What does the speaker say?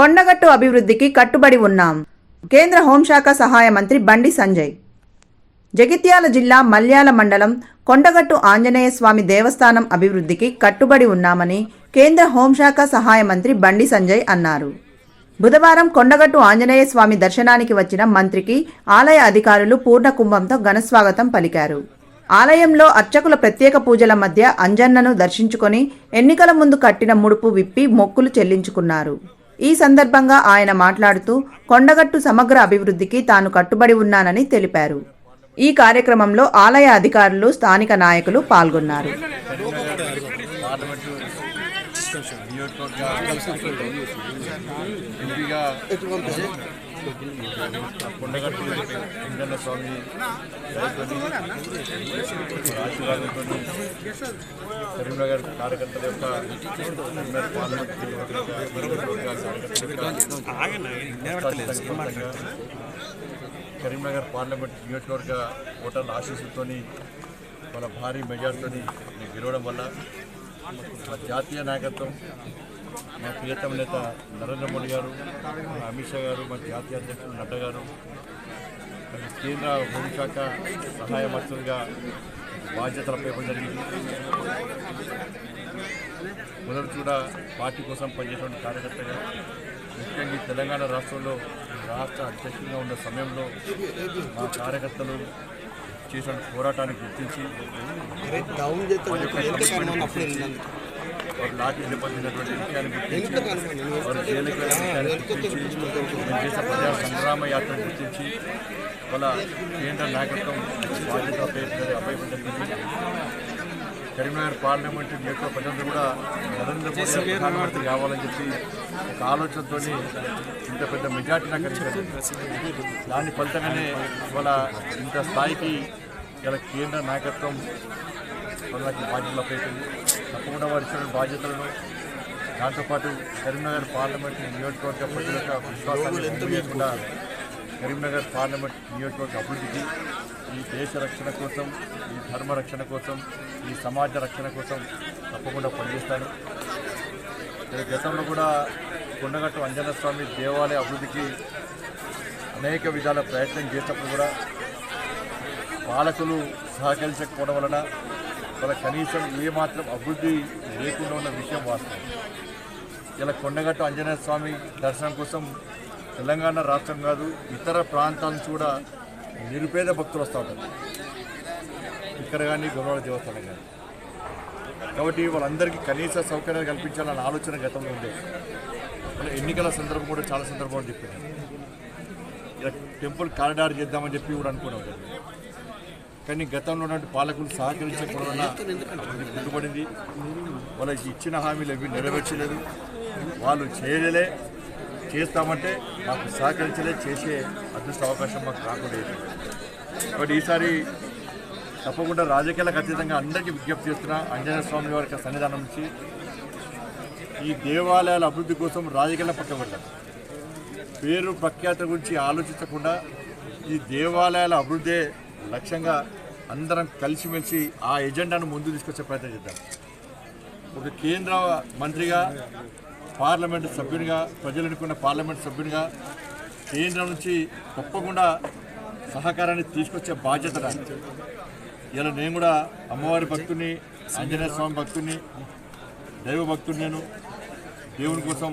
కొండగట్టు అభివృద్ధికి కట్టుబడి ఉన్నాం. కేంద్ర హోంశాఖ సహాయ మంత్రి బండి సంజయ్. జగిత్యాల జిల్లా మల్యాల మండలం కొండగట్టు ఆంజనేయ స్వామి దేవస్థానం అభివృద్ధికి కట్టుబడి ఉన్నామని కేంద్ర హోంశాఖ సహాయ మంత్రి బండి సంజయ్ అన్నారు. బుధవారం కొండగట్టు ఆంజనేయ స్వామి దర్శనానికి వచ్చిన మంత్రికి ఆలయ అధికారులు పూర్ణ కుంభంతో ఘనస్వాగతం పలికారు. ఆలయంలో అర్చకుల ప్రత్యేక పూజల మధ్య అంజన్నను దర్శించుకొని ఎన్నికల ముందు కట్టిన ముడుపు విప్పి మొక్కులు చెల్లించుకున్నారు. ఈ సందర్భంగా ఆయన మాట్లాడుతూ కొండగట్టు సమగ్ర అభివృద్ధికి తాను కట్టుబడి ఉన్నానని తెలిపారు. ఈ కార్యక్రమంలో ఆలయ అధికారులు స్థానిక నాయకులు పాల్గొన్నారు. కొండగట్టు వెంకన్న స్వామి దయతోని ఆశీర్వాదంతో కరీంనగర్ కార్యకర్తల యొక్క కరీంనగర్ పార్లమెంట్ నియోజకవర్గ కార్యకర్తల యొక్క సంఘటనగా కరీంనగర్ పార్లమెంట్ నియోజకవర్గ ఓటర్ల ఆశీస్సులతోని వాళ్ళ భారీ మెజార్టీతోని గెలవడం వల్ల మా జాతీయ నాయకత్వం మా ప్రియతమ నేత నరేంద్ర మోడీ గారు అమిత్ షా గారు మా జాతీయ అధ్యక్షుడు నడ్డా గారు కేంద్ర హోంశాఖ సహాయ మంత్రులుగా బాధ్యతలు అప్పగించడం జరిగింది. మొదటి కూడా పార్టీ కోసం పనిచేసిన కార్యకర్తగా ముఖ్యంగా తెలంగాణ రాష్ట్రంలో రాష్ట్ర అధ్యక్షుడిగా ఉన్న సమయంలో మా కార్యకర్తలు చేసిన పోరాటాన్ని గుర్తించి వారు లాఠీ దెబ్బతిన్నటువంటి విషయాన్ని గుర్తించి వారు జైలుకి వెళ్ళిన విషయాన్ని గుర్తించి మేము చేసే ప్రజా సంగ్రామ యాత్రను గుర్తించి వాళ్ళ కేంద్ర నాయకత్వం బాధ్యత జరిగింది కరీంనగర్ పార్లమెంటు నియోజకవర్గ ప్రజలందరూ కూడా నరేంద్ర మోడీ గారు ప్రధానమంత్రి కావాలని చెప్పి ఒక ఆలోచనతో ఇంత పెద్ద మెజార్టీ నాకు దాని ఫలితంగానే ఇవాళ ఇంత స్థాయికి ఇలా కేంద్ర నాయకత్వం వాళ్ళకి బాధ్యతలు అప్పగించింది తప్పకుండా వారు బాధ్యతలను దాంతోపాటు కరీంనగర్ పార్లమెంట్ నియోజకవర్గ ప్రజల యొక్క విశ్వాసాన్ని కరీంనగర్ పార్లమెంట్ నియోజకవర్గ అభివృద్ధికి ఈ దేశ రక్షణ కోసం ఈ ధర్మ రక్షణ కోసం ఈ సమాజ రక్షణ కోసం తప్పకుండా పనిచేస్తాను గతంలో కూడా కొండగట్టు అంజన స్వామి దేవాలయ అభివృద్ధికి అనేక విధాల ప్రయత్నం చేసినప్పుడు కూడా పాలకులు సహకరించకపోవడం వలన వాళ్ళ కనీసం ఏమాత్రం అభివృద్ధి లేకుండా ఉన్న విషయం వాస్తవం. ఇలా కొండగట్టు ఆంజనేయ స్వామి దర్శనం కోసం తెలంగాణ రాష్ట్రం కాదు ఇతర ప్రాంతాల నుంచి కూడా నిరుపేద భక్తులు వస్తూ ఉంటారు. ఇక్కడ కానీ గొడవల దేవస్థానం కానీ. కాబట్టి వాళ్ళందరికీ కనీస సౌకర్యాలు కల్పించాలన్న ఆలోచన గతంలో ఉంది. మళ్ళీ ఎన్నికల సందర్భం కూడా చాలా సందర్భాలు చెప్పాను ఇలా టెంపుల్ కారిడార్ చేద్దామని చెప్పి కూడా అనుకున్నాం. కానీ గతంలో ఉన్నటువంటి పాలకులు సహకరించకపోవడం వల్ల వాళ్ళకి ఇచ్చిన హామీలు అవి నెరవేర్చలేదు. వాళ్ళు చేయలే చేస్తామంటే మాకు సహకరించలే. చేసే అదృష్ట అవకాశం మాకు రాకుండా కాబట్టి ఈసారి తప్పకుండా రాజకీయాలకు అతీతంగా అందరికీ విజ్ఞప్తి చేస్తున్నా ఆంజనేయ స్వామి వారికి సన్నిధానం నుంచి ఈ దేవాలయాల అభివృద్ధి కోసం రాజకీయాల పక్క వెళ్ళాలి పేరు ప్రఖ్యాత గురించి ఆలోచించకుండా ఈ దేవాలయాల అభివృద్ధే లక్ష్యంగా అందరం కలిసిమెలిసి ఆ ఎజెండాను ముందు తీసుకొచ్చే ప్రయత్నం చేద్దాం. ఒక కేంద్ర మంత్రిగా పార్లమెంట్ సభ్యునిగా ప్రజలు ఎన్నుకున్న పార్లమెంట్ సభ్యునిగా కేంద్రం నుంచి తప్పకుండా సహకారాన్ని తీసుకొచ్చే బాధ్యత ఇలా నేను కూడా అమ్మవారి భక్తుని ఆంజనేయ స్వామి భక్తుని దైవ భక్తుని నేను దేవుని కోసం